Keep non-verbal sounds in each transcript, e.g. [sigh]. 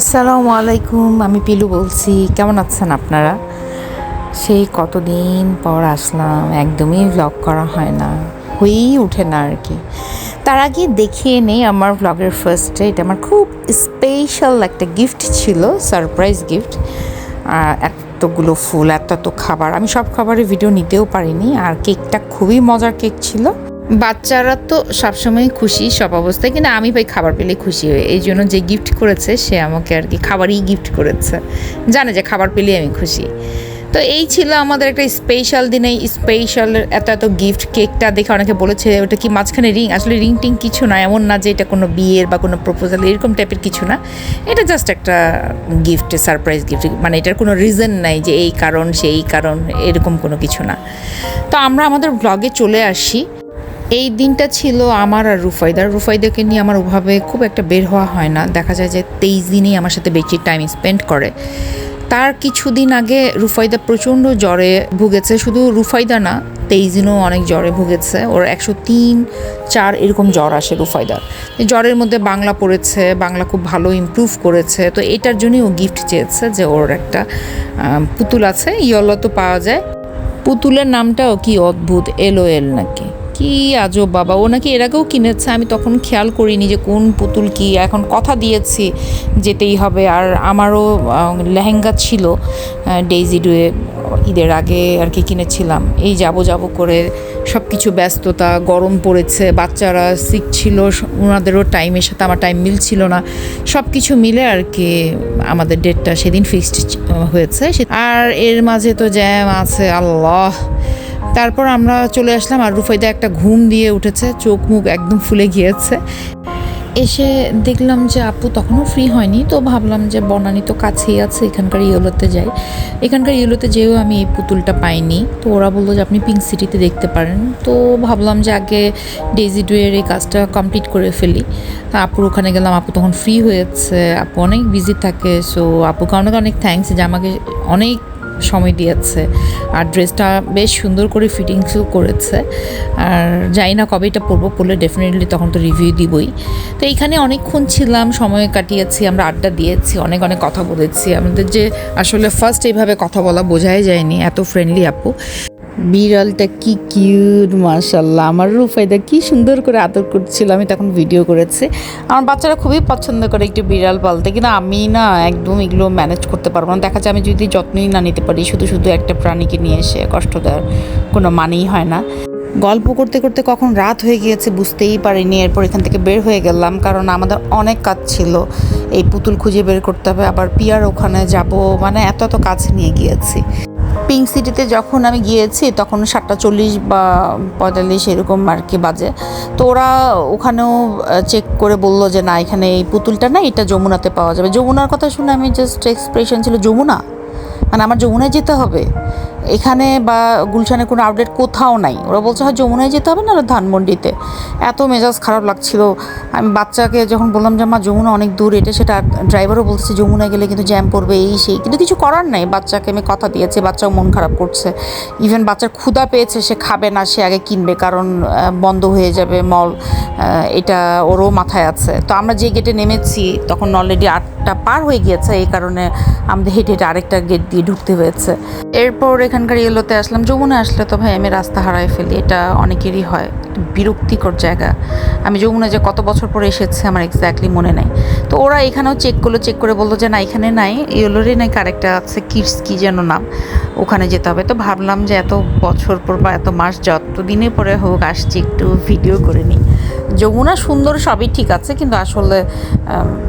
আসসালামু আলাইকুম, আমি পিলু বলছি। কেমন আছেন আপনারা? সেই কতদিন পর আসলাম, একদমই ভ্লগ করা হয় না, হয়েই ওঠে না আর কি। তার আগে দেখিয়ে নেই আমার ভ্লগের ফার্স্টে এটা আমার খুব স্পেশাল একটা গিফট ছিল সারপ্রাইজ গিফট এতগুলো ফুল, এত এত খাবার, আমি সব খাবারের ভিডিও নিতেও পারিনি, আর কেকটা খুবই মজার কেক ছিল। বাচ্চারা তো সবসময় খুশি সব অবস্থায়, কিন্তু আমি ভাই খাবার পেলে খুশি হই। এই জন্য যে গিফট করেছে, সে আমাকে আর কি খাবারই গিফট করেছে। জানে যে খাবার পেলে আমি খুশি। তো এই ছিল আমাদের একটা স্পেশাল দিনে স্পেশাল এত এত গিফট কেকটা দেখে অনেকে বলেছে, ওটা কি মাঝখানে রিং আসলে রিং টিং কিছু না, এমন না যে এটা কোনো বিয়ের বা কোনো প্রপোজাল এরকম টাইপের কিছু না। এটা জাস্ট একটা গিফট সারপ্রাইজ গিফট মানে এটার কোনো রিজন নাই যে এই কারণ, সেই কারণ, এরকম কোনো কিছু না। তো আমরা আমাদের ব্লগে চলে আসি। এই দিনটা ছিল আমার আর রুফাইদার রুফাইদাকে নিয়ে আমার ওভাবে খুব একটা বের হওয়া হয় না। দেখা যায় যে তেইশ দিনই আমার সাথে বেশি টাইম স্পেন্ড করে। তার কিছুদিন আগে রুফাইদা প্রচণ্ড জ্বরে ভুগেছে। শুধু রুফাইদা না, তেইশ দিনও অনেক জ্বরে ভুগেছে। ওর একশো তিন, চার এরকম জ্বর আসে রুফাইদার। জ্বরের মধ্যে বাংলা পড়েছে, বাংলা খুব ভালো ইমপ্রুভ করেছে। তো এটার জন্যই ও গিফট চেয়েছে যে ওর একটা পুতুল আছে, ইয়লো তো পাওয়া যায়। পুতুলের নামটাও কি অদ্ভুত এলো এল নাকি? কি আজব বাবা, ও নাকি এর আগেও কিনেছে, আমি তখন খেয়াল করিনি যে কোন পুতুল কি, এখন কথা দিয়েছি যেতেই হবে। আর আমারও লেহেঙ্গা ছিল ডেইজি ডুয়ে ঈদের আগে আর কি কিনেছিলাম। এই যাব যাব করে সব কিছু ব্যস্ততা, গরম পড়েছে, বাচ্চারা সিক ছিল, ওনাদেরও টাইমের সাথে আমার টাইম মিলছিল না। সব কিছু মিলে আর কি আমাদের ডেটটা সেদিন ফিক্সড হয়েছে। আর এর মাঝে তো জ্যাম আছে, আল্লাহ! তারপর আমরা চলে আসলাম আর রুফাইদা একটা ঘুম দিয়ে উঠেছে, চোখ মুখ একদম ফুলে গিয়েছে। এসে দেখলাম যে আপু তখনও ফ্রি হয়নি, তো ভাবলাম যে বনানি তো কাছেই আছে, এখানকার ইয়েলোতে যাই। এখানকার ইয়েলোতে যেও আমি এই পুতুলটা পাইনি, তো ওরা বলল যে আপনি পিঙ্ক সিটিতে দেখতে পারেন। তো ভাবলাম যে আগে ডেজি ডুয়ের এই কাজটা কমপ্লিট করে ফেলি। আপুর ওখানে গেলাম, আপু তখন ফ্রি হয়েছে, আপু অনেক বিজি থাকে সো আপুকে অনেক অনেক থ্যাঙ্কস যে আমাকে অনেক সময় দিয়েছে। আর ড্রেসটা বেশ সুন্দর করে ফিটিংসও করেছে। আর জানি না কবে এটা পরবো, পরলে ডেফিনেটলি তখন তো রিভিউ দিবই। তো এইখানে অনেকক্ষণ ছিলাম, সময় কাটিয়েছি, আমরা আড্ডা দিয়েছি, অনেক অনেক কথা বলেছি। আমাদের যে আসলে ফার্স্ট এইভাবে কথা বলা বোঝাই যায়নি, এত ফ্রেন্ডলি আপু। বিড়ালটা কি কিউট মার্শাল্লাহ আমার রূপাইদা কি সুন্দর করে আদর করছিল, আমি তখন ভিডিও করেছি। আমার বাচ্চারা খুবই পছন্দ করে একটু বিড়াল পালতে, কিন্তু আমি না একদম এগুলো ম্যানেজ করতে পারব না। দেখা যায় আমি যদি যত্নই না নিতে পারি, শুধু শুধু একটা প্রাণীকে নিয়ে এসে কষ্ট দেওয়ার কোনো মানেই হয় না। গল্প করতে করতে কখন রাত হয়ে গিয়েছে বুঝতেই পারিনি, এরপর এখান থেকে বের হয়ে গেলাম, কারণ আমাদের অনেক কাজ ছিল। এই পুতুল খুঁজে বের করতে হবে, আবার পিয়ার ওখানে যাব মানে এত এত কাজ নিয়ে গিয়েছি। পিঙ্ক সিটিতে যখন আমি গিয়েছি, তখন সাতটা চল্লিশ বা পঁয়তাল্লিশ এরকম আর কি বাজে। তো ওরা ওখানেও চেক করে বলল যে, না, এখানে এই পুতুলটা না, এটা যমুনাতে পাওয়া যাবে। যমুনার কথা শুনে আমি জাস্ট এক্সপ্রেশন ছিল, যমুনা? মানে আমার যমুনায় যেতে হবে? এখানে বা গুলশানে কোনো আউটলেট কোথাও নাই। ওরা বলছে, হয়, যমুনায় যেতে হবে না ধানমন্ডিতে? এত মেজাজ খারাপ লাগছিল। আমি বাচ্চাকে যখন বললাম যে, মা, যমুনা অনেক দূর। এটা সেটা ড্রাইভারও বলছে যমুনায় গেলে কিন্তু জ্যাম পড়বে, এই সেই। কিন্তু কিছু করার নাই। বাচ্চাকে আমি কথা দিয়েছি, বাচ্চাও মন খারাপ করছে। ইভেন বাচ্চার ক্ষুধা পেয়েছে, সে খাবে না, সে আগে কিনবে, কারণ বন্ধ হয়ে যাবে মল এটা ওরও মাথায় আছে। তো আমরা যে গেটে নেমেছি, তখন অলরেডি আটটা পার হয়ে গিয়েছে, এই কারণে আমাদের হেঁটে হেঁটে আরেকটা গেট দিয়ে ঢুকতে হয়েছে। এরপর এখানকার ইয়েলোতে আসলাম যমুনা আসলে তো ভাই আমি রাস্তা হারাই ফেলি, এটা অনেকেরই হয় বিরক্তিকর জায়গা। আমি যমুনা যে কত বছর পরে এসেছে আমার এক্স্যাক্টলি মনে নাই। তো ওরা এখানেও চেক করল চেক করে বলল যে না, এখানে নাই, ইয়েলোরই নাকি আরেকটা আছে কিডস, কি যেন নাম, ওখানে যেতে হবে। তো ভাবলাম যে এত বছর পর বা এত মাস যত দিনে পরে হোক, আসছি, একটু ভিডিও করে নিই। যমুনা সুন্দর সবই ঠিক আছে, কিন্তু আসলে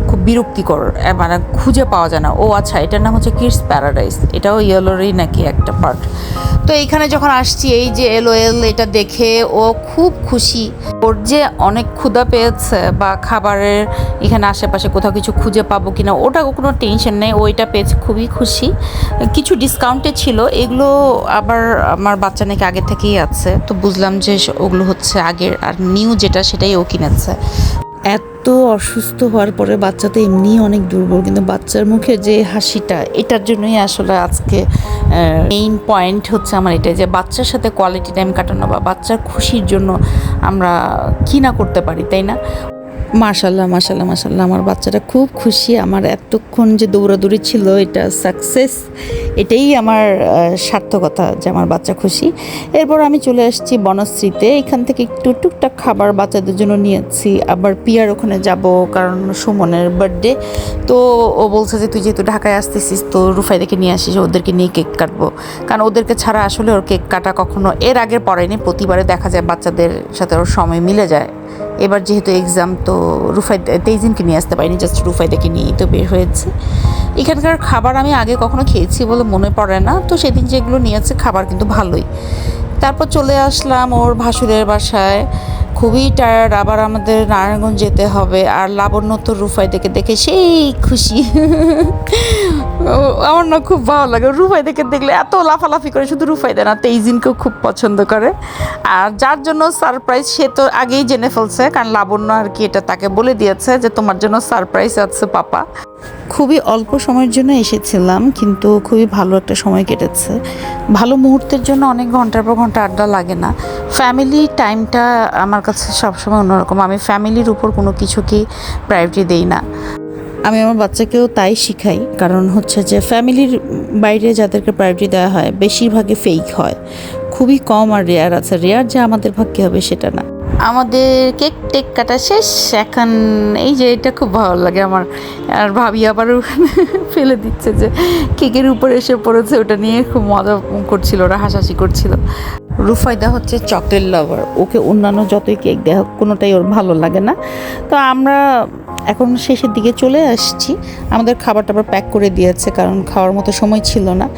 খুব বিরক্তিকর মানে খুঁজে পাওয়া যায় না। ও আচ্ছা এটার নাম হচ্ছে কিডস প্যারাডাইস এটাও ইয়েলোরই নাকি একটা পার্ট তো এইখানে যখন আসছি, এই যে এল এল, এটা দেখে ও খুব খুশি। ওর যে অনেক ক্ষুধা পেয়েছে বা খাবারের এখানে আশেপাশে কোথাও কিছু খুঁজে পাবো কি না ওটা কোনো টেনশন নেই ওইটা পেয়েছে, খুবই খুশি। কিছু ডিসকাউন্টে ছিল, এগুলো আবার আমার বাচ্চা নাকি আগে থেকেই আছে। তো বুঝলাম যে ওগুলো হচ্ছে আগের, আর নিউ যেটা সেটাই ও কিনেছে। এত অসুস্থ হওয়ার পরে বাচ্চা তো এমনিই অনেক দুর্বল, কিন্তু বাচ্চার মুখে যে হাসিটা, এটার জন্যই আসলে আজকে মেইন পয়েন্ট হচ্ছে আমার এটাই যে বাচ্চার সাথে কোয়ালিটি টাইম কাটানো বা বাচ্চার খুশির জন্য আমরা কি না করতে পারি, তাই না? মাশাল্লাহ মাশাল্লাহ মাশাল্লাহ আমার বাচ্চাটা খুব খুশি। আমার এতক্ষণ যে দৌড়াদৌড়ি ছিল, এটা সাকসেস এটাই আমার সার্থকতা যে আমার বাচ্চা খুশি। এরপর আমি চলে আসছি বনশ্রীতে। এখান থেকে একটু টুকটাক খাবার বাচ্চাদের জন্য নিয়েছি। আবার পিয়ার ওখানে যাব কারণ সুমনের বার্থডে তো ও বলছে যে, তুই যেহেতু ঢাকায় আসতেছিস, তো রুফাই দেখে নিয়ে আসিস, ওদেরকে নিয়ে কেক কাটবো। কারণ ওদেরকে ছাড়া আসলে ওর কেক কাটা কখনো এর আগে পড়েনি। প্রতিবারে দেখা যায় বাচ্চাদের সাথে ওর সময় মিলে যায়। এবার যেহেতু এক্সাম তো রুফাই তেইজিনকে নিয়ে আসতে পারিনি জাস্ট রুফাই দেখে নিয়েই তো বের হয়েছে। এখানকার খাবার আমি আগে কখনো খেয়েছি বলে মনে পড়ে না, তো সেদিন যেগুলো নিয়েছে খাবার কিন্তু ভালোই। তারপর চলে আসলাম ওর ভাসুরের বাসায়। খুবই টায়ার্ড আবার আমাদের নারায়ণগঞ্জ যেতে হবে, আর লাবণ্য তো রুফাই দেখে দেখে সেই খুশি। আমার না খুব ভালো লাগে। রুফাই দেখে দেখলে এত লাফালাফি করে, শুধু রুফাই দেয় না, তেইজিনকেও খুব পছন্দ করে। আর যার জন্য সারপ্রাইজ সে তো আগেই জেনে ফেলছে, কারণ লাবণ্য আর কি এটা তাকে বলে দিয়েছে যে, তোমার জন্য সারপ্রাইজ আছে, পাপা। খুবই অল্প সময়ের জন্য এসেছিলাম, কিন্তু খুবই ভালো একটা সময় কেটেছে। ভালো মুহূর্তের জন্য অনেক ঘণ্টার পর ঘণ্টা আড্ডা লাগে না। ফ্যামিলি টাইমটা আমার কাছে সবসময় অন্যরকম। আমি ফ্যামিলির উপর কোনো কিছুকেই প্রায়োরিটি দেই না। আমি আমার বাচ্চাকেও তাই শিখাই। কারণ হচ্ছে যে ফ্যামিলির বাইরে যাদেরকে প্রায়োরিটি দেওয়া হয়, বেশিরভাগই ফেক হয়। খুবই কম আর রেয়ার আছে। রেয়ার যে আমাদের ভাগ্যে হবে সেটা না। আমাদের কেক টেক কাটা শেষ। এখন এই যে এটা খুব ভালো লাগে আমার। আর ভাবি আবার ওখানে [laughs] ফেলে দিচ্ছে যে কেকের উপর এসে পড়েছে। ওটা নিয়ে খুব মজা করছিল, ওরা হাসাহাসি করছিল। রুফায়দা হচ্ছে চকলেট লাভার ওকে অন্যান্য যতই কেক হোক, কোনোটাই ওর ভালো লাগে না। তো আমরা এখন শেষের দিকে চলে আসছি। আমাদের খাবার টাবার প্যাক করে দিয়েছে, কারণ খাওয়ার মতো সময় ছিল না।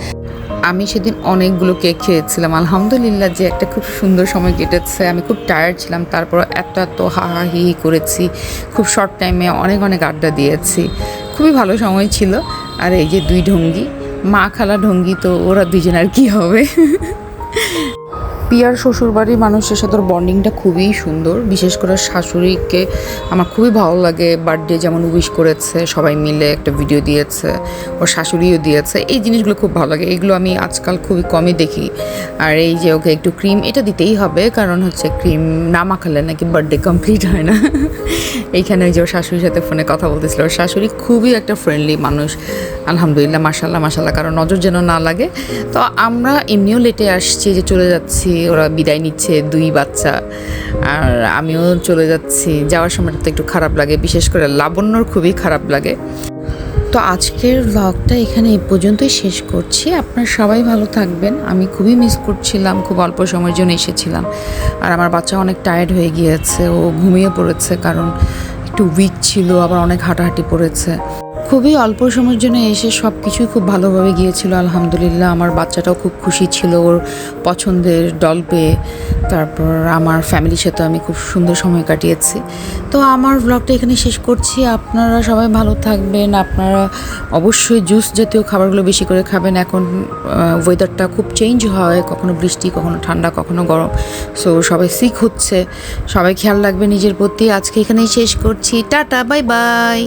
আমি সেদিন অনেকগুলো কেক খেয়েছিলাম। আলহামদুলিল্লাহ যে একটা খুব সুন্দর সময় কেটেছে। আমি খুব টায়ার্ড ছিলাম, তারপর এত এত হা হা করেছি। খুব শর্ট টাইমে অনেক অনেক আড্ডা দিয়েছি। খুবই ভালো সময় ছিল। আর এই যে দুই ঢঙ্গি, মা খালা ঢঙ্গি, তো ওরা দুজন আর কি হবে? [laughs] পিয়ার শ্বশুরবাড়ির মানুষের সাথে বন্ডিংটা খুবই সুন্দর। বিশেষ করে শাশুড়িকে আমার খুবই ভালো লাগে বার্থডে যেমন উইশ করেছে, সবাই মিলে একটা ভিডিও দিয়েছে, ওর শাশুড়িও দিয়েছে। এই জিনিসগুলো খুব ভালো লাগে। এগুলো আমি আজকাল খুবই কমই দেখি। আর এই যে ওকে একটু ক্রিম এটা দিতেই হবে। কারণ হচ্ছে ক্রিম না মাখালে নাকি বার্থডে কমপ্লিট হয় না। এইখানে ওই যে ওর শাশুড়ির সাথে ফোনে কথা বলতেছিল। ওর শাশুড়ি খুবই একটা ফ্রেন্ডলি মানুষ। আলহামদুলিল্লাহ মাসাল্লাহ মাসাল্লাহ কারণ নজর যেন না লাগে। তো আমরা এমনিও লেটে আসছি যে চলে যাচ্ছি। ওরা বিদায় নিচ্ছে দুই বাচ্চা। আর আমিও চলে যাচ্ছি। যাওয়ার সময়টা তো একটু খারাপ লাগে, বিশেষ করে লাবণ্যর খুবই খারাপ লাগে। তো আজকের ভ্লগটা এখানে এই পর্যন্তই শেষ করছি। আপনারা সবাই ভালো থাকবেন। আমি খুবই মিস করছিলাম, খুব অল্প সময়ের জন্য এসেছিলাম। আর আমার বাচ্চা অনেক টায়ার্ড হয়ে গিয়েছে, ও ঘুমিয়ে পড়েছে কারণ একটু উইক ছিল, আবার অনেক হাঁটাহাঁটি পড়েছে। খুবই অল্প সময়ের জন্য এসে সব কিছুই খুব ভালোভাবে গিয়েছিল, আলহামদুলিল্লাহ। আমার বাচ্চাটাও খুব খুশি ছিল ওর পছন্দের ডল পেয়ে। তারপর আমার ফ্যামিলির সাথে আমি খুব সুন্দর সময় কাটিয়েছি। তো আমার ব্লগটা এখানে শেষ করছি। আপনারা সবাই ভালো থাকবেন। আপনারা অবশ্যই জুস জাতীয় খাবারগুলো বেশি করে খাবেন। এখন ওয়েদারটা খুব চেঞ্জ হয়। কখনো বৃষ্টি, কখনো ঠান্ডা, কখনো গরম। সো সবাই সিক হচ্ছে। সবাই খেয়াল রাখবে নিজের প্রতি। আজকে এখানেই শেষ করছি। Tata bye bye